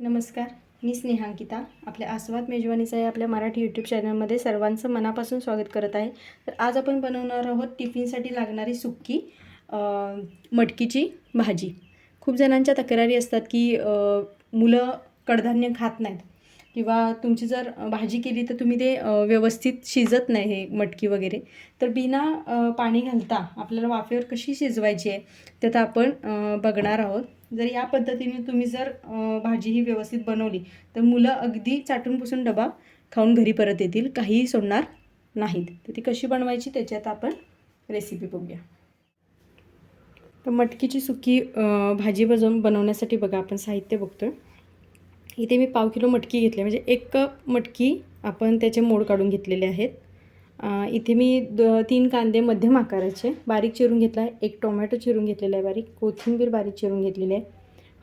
नमस्कार मी स्नेहांकिता आपल्या आस्वाद मेजवानीचा या आपल्या मराठी यूट्यूब चॅनलमध्ये सर्वांचं मनापासून स्वागत करत आहे. तर आज आपण बनवणार आहोत टिफिनसाठी लागणारी सुक्की मटकीची भाजी. खूप जणांच्या तक्रारी असतात की मुलं कडधान्य खात नाहीत किंवा तुमची जर भाजी केली तर तुम्ही ते व्यवस्थित शिजत नाही हे मटकी वगैरे. तर बिना पाणी घालता आपल्याला वाफेवर कशी शिजवायची आहे ते आपण बघणार आहोत. जर या पद्धतीने तुम्ही जर भाजी ही व्यवस्थित बनवली तर मुलं अगदी चाटून पुसून डबा खाऊन घरी परत येतील काहीही सोडणार नाहीत. तर ती कशी बनवायची त्याच्यात आपण रेसिपी बघूया. तर मटकीची सुकी भाजी बजवून बनवण्यासाठी बघा आपण साहित्य बघतो इथे मी पाव किलो मटकी घेतली म्हणजे एक कप मटकी आपण त्याचे मोड काढून घेतलेले आहेत. इथे मी द तीन कांदे मध्यम आकाराचे. बारीक चिरून घेतला आहे. एक टोमॅटो चिरून घेतलेला आहे बारीक. कोथिंबीर बारीक चिरून घेतलेली आहे.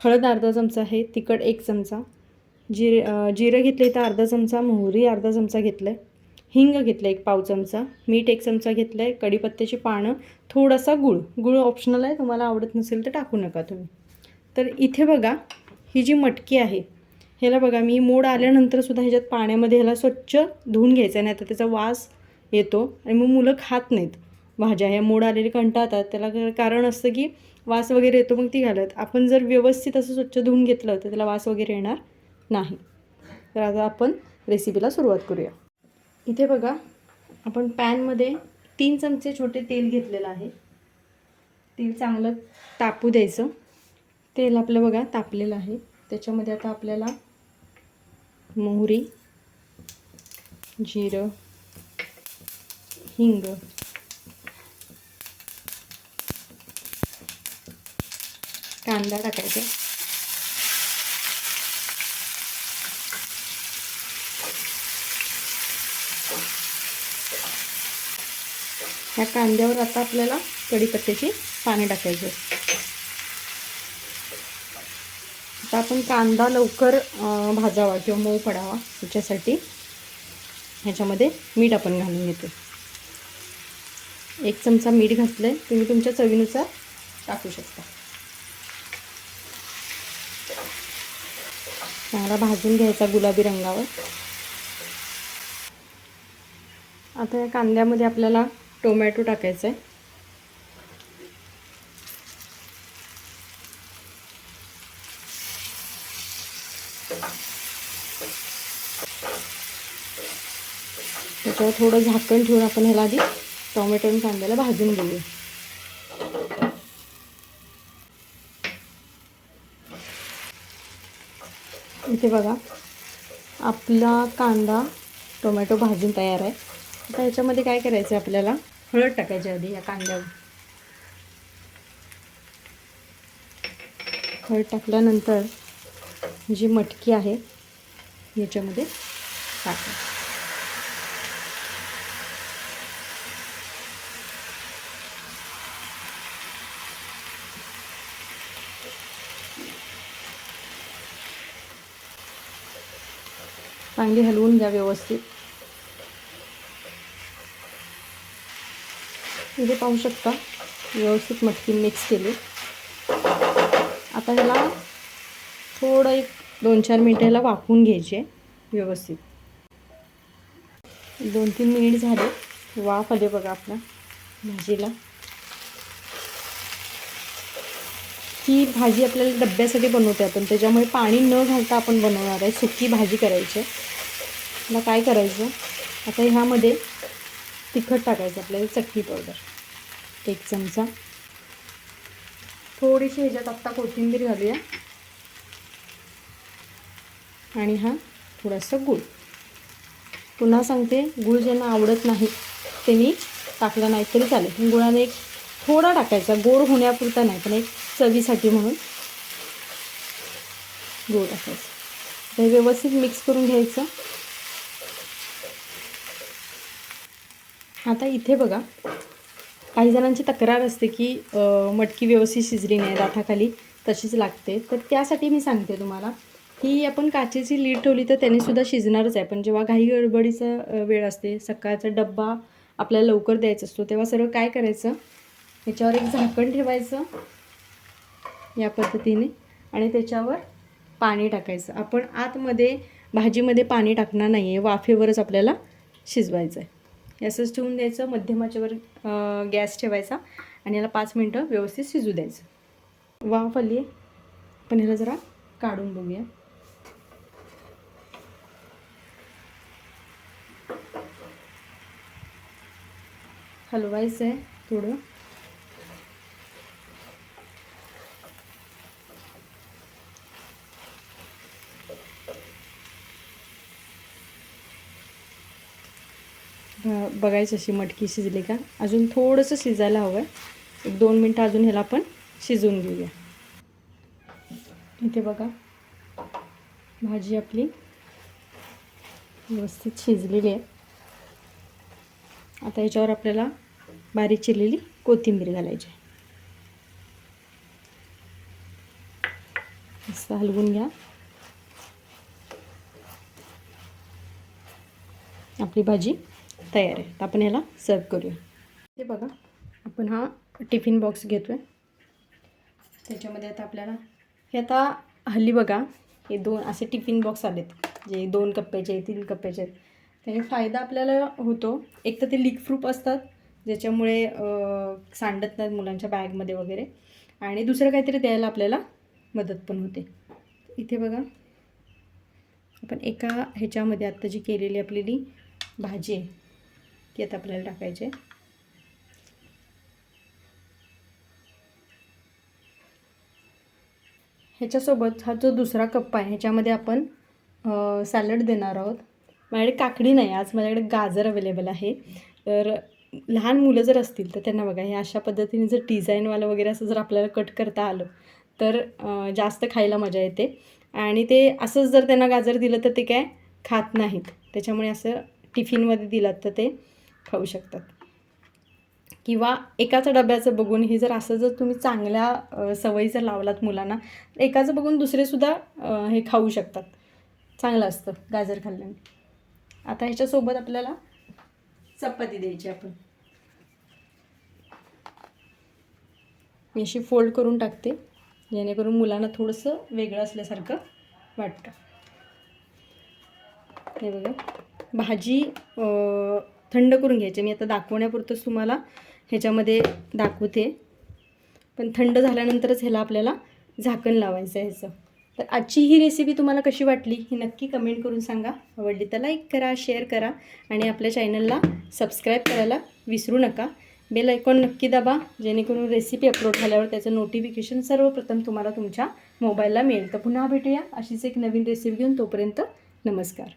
हळद अर्धा चमचा आहे. तिखट एक चमचा. जिरे जिरं घेतलं तर अर्धा चमचा. मोहरी अर्धा चमचा घेतलं आहे हिंग घेतलं एक पाव चमचा. मीठ एक चमचा घेतलं आहे कढीपत्त्याची पानं. थोडासा गुळ. गुळ ऑप्शनल आहे. तुम्हाला आवडत नसेल तर टाकू नका तुम्ही. तर इथे बघा ही जी मटकी आहे ह्याला बघा मी मोड आल्यानंतर सुद्धा ह्याच्यात पाण्यामध्ये ह्याला स्वच्छ धुवून घ्यायचं आहे. नाही तर त्याचा वास येतो आणि मग मुलं खात नाहीत. भाज्या ह्या मोड आलेले कंटाळतात. त्याला कारण असतं की वास वगैरे येतो मग ती घालत. आपण जर व्यवस्थित असं स्वच्छ धुवून घेतलं तर त्याला वास वगैरे येणार नाही. तर आता आपण रेसिपीला सुरुवात करूया. इथे बघा आपण पॅनमध्ये तीन चमचे छोटे तेल घेतलेलं आहे. तेल चांगलं तापू द्यायचं. तेल आपलं बघा तापलेलं आहे. त्याच्यामध्ये आता आपल्याला मोहरी जिरं हिंग कांदा टाकायचा ह्या कांद्यावर आता आपल्याला कढीपत्त्याची पाने टाकायची आता आपण कांदा लवकर भाजावा किंवा मऊ पडावा याच्यासाठी. ह्याच्यामध्ये मीठ आपण घालून घेतो एक चमचा मीठ घातलं आहे तुम्ही तुमच्या चवीनुसार टाकू शकता. चांगला भाजून घ्यायचा गुलाबी रंगावर. आता या कांद्यामध्ये आपल्याला टोमॅटो टाकायचा आहे त्याच्यावर थोडं झाकण ठेवून आपण ह्याला आधी टोमॅटो आणि कांद्याला भाजून घेऊया. इथे बघा आपला कांदा टोमॅटो भाजून तयार आहे. आता ह्याच्यामध्ये काय करायचं आहे आपल्याला? हळद टाकायची आधी या कांद्यावर. हळद टाकल्यानंतर जी मटकी आहे याच्यामध्ये टाकायची. चांगली हलवून घ्या व्यवस्थित. इथे पाहू शकता व्यवस्थित मटकी मिक्स केली. आता ह्याला थोडं एक दोन चार मिनटं ह्याला वाफवून घ्यायचे व्यवस्थित. दोन तीन मिनिट झाले वाफ आले बघा आपल्या भाजीला. ही भाजी आपल्याला डब्यासाठी बनवते आपण त्याच्यामुळे पाणी न घालता आपण बनवणार आहे सुकी भाजी करायची आहे. मला काय करायचं? आता ह्यामध्ये तिखट टाकायचं आपल्याला चटणी पावडर. एक चमचा. थोडीशी ह्याच्यात आत्ता कोथिंबीर घालूया. आणि हा थोडासा गूळ. पुन्हा सांगते गूळ ज्यांना आवडत नाही त्यांनी टाकला नाही तरी चालेल. गुळाने एक थोडा टाकायचा गोड होण्यापुरता नाही पण एक चवीसाठी म्हणून. गोड टाकायचं हे व्यवस्थित मिक्स करून घ्यायचं. आता इथे बघा काही जणांची तक्रार असते की मटकी व्यवस्थित शिजली नाही दाताखाली तशीच लागते. तर त्यासाठी मी सांगते तुम्हाला ही आपण काचेची लीड ठेवली तर त्यानेसुद्धा शिजणारच आहे. पण जेव्हा घाई गडबडीचा वेळ असते सकाळचा डब्बा आपल्याला लवकर द्यायचा असतो तेव्हा सर्व काय करायचं? ह्याच्यावर एक झाकण ठेवायचं. या पद्धतीने आणि त्याच्यावर पाणी टाकायचं. आपण आतमध्ये भाजीमध्ये पाणी टाकणार नाही आहे वाफेवरच आपल्याला शिजवायचं आहे असंच ठेवून द्यायचं मध्यमाच्यावर गॅस ठेवायचा आणि याला पाच मिनटं व्यवस्थित शिजू द्यायचं. वाफ आली आहे पण ह्याला जरा काढून बघूया. हलवायचं आहे थोडं. बघायचं अशी मटकी शिजली का? अजून थोडंसं शिजायला हवं आहे एक दोन मिनटं अजून ह्याला आपण शिजवून घेऊया. इथे बघा भाजी आपली व्यवस्थित शिजलेली आहे. आता याच्यावर आपल्याला बारीक चिरलेली कोथिंबीर घालायची असं मस्त हलवून घ्या. आपली भाजी तयार आहे. तर आपण ह्याला सर्व करूया. हे बघा आपण हा टिफिन बॉक्स घेतो आहे त्याच्यामध्ये आता आपल्याला हे आता हल्ली बघा हे दोन असे टिफिन बॉक्स आलेत जे दोन कप्प्याचे तीन कप्प्याचे आहेत. त्याने फायदा आपल्याला होतो एक तर ते लीक प्रूफ असतात ज्याच्यामुळे सांडत नाहीत मुलांच्या बॅगमध्ये वगैरे. आणि दुसरं काहीतरी द्यायला आपल्याला मदत पण होते. इथे बघा आपण एका ह्याच्यामध्ये आत्ता जी केलेली आपलेली भाजी आहे ती आता आपल्याला टाकायची. आहे ह्याच्यासोबत हा जो दुसरा कप्पा आहे ह्याच्यामध्ये आपण सॅलड देणार आहोत. माझ्याकडे काकडी नाही आज माझ्याकडे गाजर अवेलेबल आहे. तर लहान मुलं जर असतील तर त्यांना बघा हे अशा पद्धतीने जर डिझाईनवालं वगैरे असं जर आपल्याला कट करता आलं तर जास्त खायला मजा येते. आणि ते असंच जर त्यांना गाजर दिलं तर ते काय खात नाहीत. त्याच्यामुळे असं टिफिनमध्ये दिलात तर ते खाऊ शकतात. किंवा एकाच डब्याचं बघून हे जर असं जर तुम्ही चांगल्या सवयी जर लावलात मुलांना एकाचं बघून दुसरेसुद्धा हे खाऊ शकतात. चांगलं असतं गाजर खाल्ल्याने. आता ह्याच्यासोबत आपल्याला चपाती द्यायची आपण. मी अशी फोल्ड करून टाकते जेणेकरून मुलांना थोडंसं वेगळं असल्यासारखं वाटतं. हे बघा. भाजी थंड करून घ्यायचे. मी आता दाखवण्यापुरतंच तुम्हाला ह्याच्यामध्ये दाखवते. पण थंड झाल्यानंतरच ह्याला आपल्याला झाकण लावायचं आहे ह्याचं तर आजची ही रेसिपी तुम्हाला कशी वाटली ही नक्की कमेंट करून सांगा. आवडली तर लाईक करा शेअर करा आणि आपल्या चॅनलला सबस्क्राईब करायला विसरू नका. बेल आयकॉन नक्की दाबा जेणेकरून रेसिपी अपलोड झाल्यावर त्याचं नोटिफिकेशन सर्वप्रथम तुम्हाला तुमच्या मोबाईलला मिळेल. तर पुन्हा भेटूया. अशीच एक नवीन रेसिपी घेऊन तोपर्यंत नमस्कार.